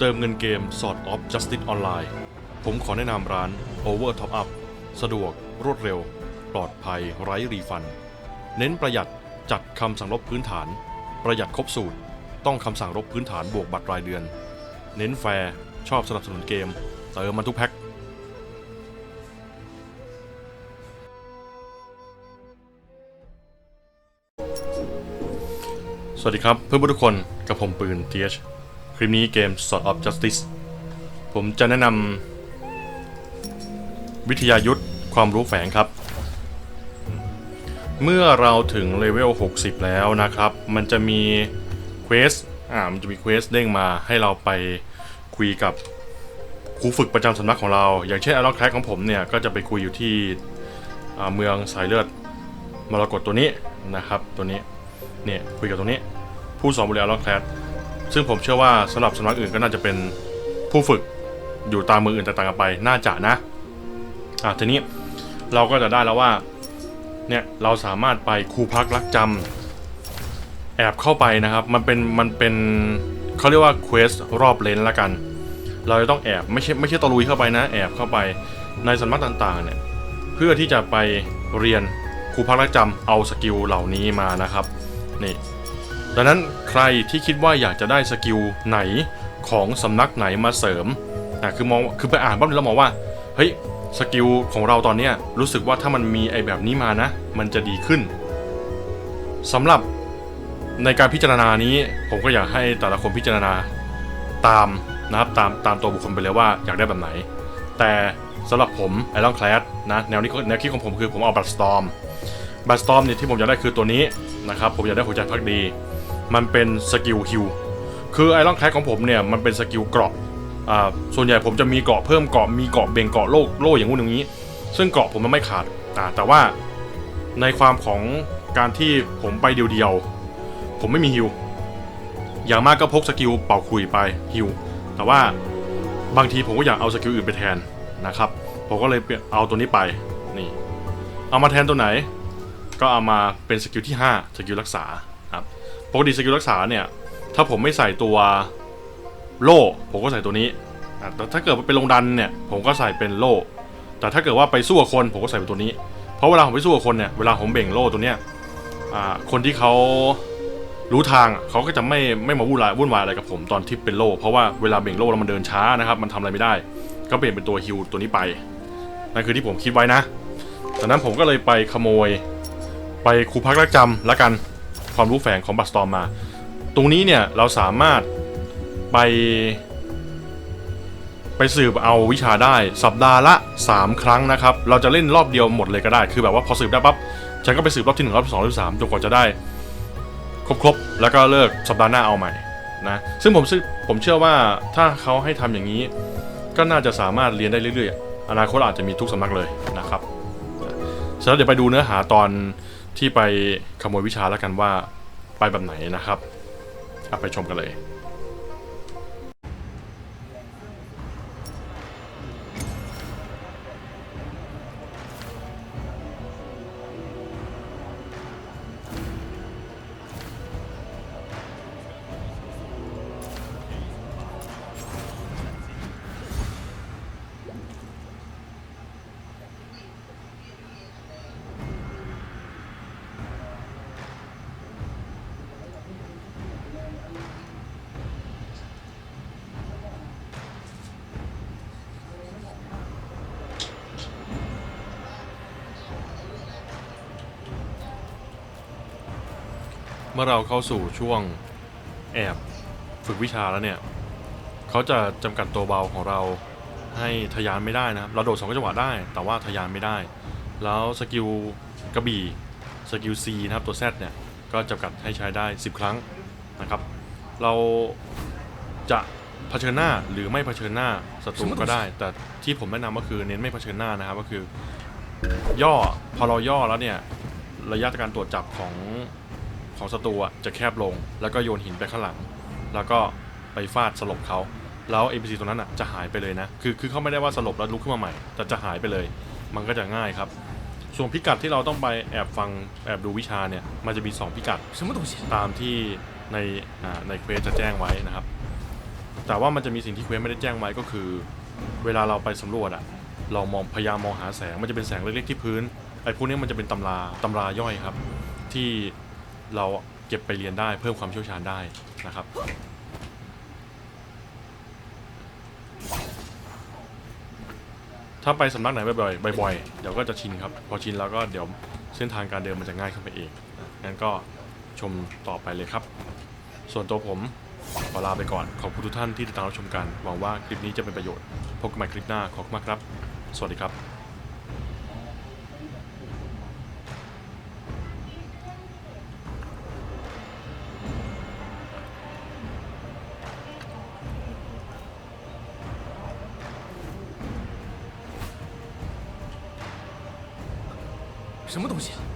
เติมเงินเกม Sword of Justice Online ผมขอแนะนำร้าน Over Top Up สะดวก รวดเร็ว ปลอดภัย ไร้รีฟัน เน้นประหยัดจัดคำสั่งลบพื้นฐาน ประหยัดครบสูตร ต้องคำสั่งลบพื้นฐานบวกบัตรรายเดือน เน้นแฟร์ชอบสนับสนุนเกม เติมมันทุกแพ็คสวัสดีครับเพื่อนๆทุกคนกับผมปืน TH คลิปนี้เกม Sword of Justice ผมจะแนะนำวิทยายุทธความรู้แฝงครับ เมื่อเราถึงเลเวล 60 แล้วนะครับ มันจะมีเควสอ่ามันจะมีเควสเด้งมาให้เราไปคุยกับครูฝึกประจำสำนักของเรา อย่างเช่นอารอนแคลของผมเนี่ย ก็จะไปคุยอยู่ที่อ่าเมืองสายเลือดมรกตตัวนี้นะครับ ตัวนี้เนี่ยคุยกับตรงนี้ ผู้สอนบริอาร์ล็อกแคลส ซึ่งผมเชื่อว่าสำหรับสำนักอื่นก็น่าจะเป็นผู้ฝึกอยู่ตามมืออื่นต่างๆกันไป น่าจะนะ อะทีนี้เราก็จะได้แล้วว่า เนี่ยเราสามารถไปครูพักรักจำแอบเข้าไปนะครับ มันเป็นมันเป็นเขาเรียกว่าเควสรอบเลนละกัน เราจะต้องแอบไม่ใช่ไม่ใช่ตะลุยเข้าไปนะ แอบเข้าไปในสำนักต่างๆ เนี่ย เพื่อที่จะไปเรียนครูพักรักจำเอาสกิลเหล่านี้มานะครับ นี่ ดังนั้นใครที่คิดว่าอยากจะได้สกิลไหนของสำนักไหนมาเสริมอะคือมองคือไปอ่านปั๊บแล้วมองว่าเฮ้ยสกิลของเราตอนนี้รู้สึกว่าถ้ามันมีไอ้แบบนี้มานะ มันจะดีขึ้นสำหรับในการพิจารณานี้ผมก็อยากให้แต่ละคนพิจารณาตามนะครับตามตามตัวบุคคลไปเลยว่าอยากได้แบบไหน แต่สำหรับผมไอรอนแคลสนะแนวนี้แนวคิดของผมคือผมเอาบัตสตอมบัตสตอมเนี่ยที่ผมอยากได้คือตัวนี้นะครับผมอยากได้หัวใจพักดี มันเป็นสกิลฮิวคือไอรอนแคลของผมเนี่ยมันเป็นสกิลเกราะอ่าส่วนใหญ่ผมจะมีเกราะเพิ่มเกราะมีเกราะเบ่งเกราะโล่โล่อย่างงู้นอย่างนี้ ซึ่งเกราะผมมันไม่ขาดอ่าแต่ว่าในความของการที่ผมไปเดียวๆผมไม่มีฮิวอย่างมากก็พกสกิลเป่าคุยไปฮิวแต่ว่าบางทีผมก็อยากเอาสกิลอื่นไปแทนนะครับ ผมก็เลยเอาตัวนี้ไปนี่ เอามาแทนตัวไหน ก็เอามาเป็นสกิลที่5สกิลรักษา กติสกิลรักษาเนี่ย ถ้าผมไม่ใส่ตัวโล่ ผมก็ใส่ตัวนี้แต่ถ้าเกิดเป็นลงดันเนี่ย ผมก็ใส่เป็นโล่ แต่ถ้าเกิดว่าไปสู้กับคน ผมก็ใส่เป็นตัวนี้ เพราะเวลาผมไปสู้กับคนเนี่ย เวลาผมเบ่งโล่ตัวเนี้ยคนที่เขารู้ทางเขาก็จะไม่ไม่มาวุ่นวายวุ่นวายอะไรกับผมตอนที่เป็นโล่ เพราะว่าเวลาเบ่งโล่แล้วมันเดินช้านะครับ มันทำอะไรไม่ได้ ก็เปลี่ยนเป็นตัวฮิวตัวนี้ไป นั่นคือที่ผมคิดไว้นะจากนั้นผมก็เลยไปขโมย ไปครูพักรักจำละกัน ความรู้แฝงของบัตสตอมมา ตรงนี้เนี่ยเราสามารถไป ไปสืบเอาวิชาได้สัปดาห์ละ 3 ครั้งนะครับ เราจะเล่นรอบเดียวหมดเลยก็ได้ คือแบบว่าพอสืบได้ปั๊บฉันก็ไปสืบรอบที่ 1 รอบที่2รอบที่3จนกว่าจะได้ ครบๆ แล้วก็เลิกสัปดาห์หน้าเอาใหม่นะซึ่งผมซึ่งผมเชื่อว่าถ้าเขาให้ทำอย่างนี้ ก็น่าจะสามารถเรียนได้เรื่อยๆ อนาคตอาจจะมีทุกสำนักเลยนะครับเสร็จแล้วเดี๋ยวไปดูเนื้อหาตอน ที่ไปขโมยวิชาแล้วกันว่าไปแบบไหนนะครับเอาไปชมกันเลย เมื่อเราเข้าสู่ช่วงแอบฝึกวิชาแล้วเนี่ยเขาจะจำกัดตัวเบาของเราให้ทะยานไม่ได้นะครับเราโดดสองจังหวะได้ แต่ว่าทะยานไม่ได้ แล้วสกิลกระบี่สกิล C นะครับตัว Z เนี่ยก็จำกัดให้ใช้ได้ 10 ครั้งนะครับ เราจะเผชิญหน้าหรือไม่เผชิญหน้าศัตรูก็ได้ แต่ที่ผมแนะนำก็คือเน้นไม่เผชิญหน้านะครับก็คือย่อพอเราย่อแล้วเนี่ยระยะการตรวจจับของ ของศัตรูจะแคบลง แล้วก็โยนหินไปข้างหลัง แล้วก็ไปฟาดสลบเขาแล้ว NPC ตัวนั้นอะจะหายไปเลยนะ คือคือเขาไม่ได้ว่าสลบแล้วลุกขึ้นมาใหม่ แต่จะหายไปเลย มันก็จะง่ายครับ ส่วนพิกัดที่เราต้องไปแอบฟังแอบดูวิชาเนี่ย มันจะมี 2 พิกัดตามที่ในในเควสจะแจ้งไว้นะครับ แต่ว่ามันจะมีสิ่งที่เควสไม่ได้แจ้งไว้ก็คือ เวลาเราไปสำรวจอะ เรามองพยายามมองหาแสง มันจะเป็นแสงเล็กๆที่พื้น ไอ้พวกนี้มันจะเป็นตำราตำราย่อยครับ ที่ เราเก็บไปเรียนได้เพิ่มความเชี่ยวชาญได้นะครับ ถ้าไปสำนักไหนบ่อยๆบ่อยๆเดี๋ยวก็จะชินครับ พอชินแล้วก็เดี๋ยวเส้นทางการเดินมันจะง่ายขึ้นไปเองงั้นก็ชมต่อไปเลยครับ ส่วนตัวผมขอลาไปก่อน ขอบคุณทุกท่านที่ติดตามรับชมกัน หวังว่าคลิปนี้จะเป็นประโยชน์ พบกันใหม่คลิปหน้า ขอบคุณมากครับ สวัสดีครับ 什么东西啊？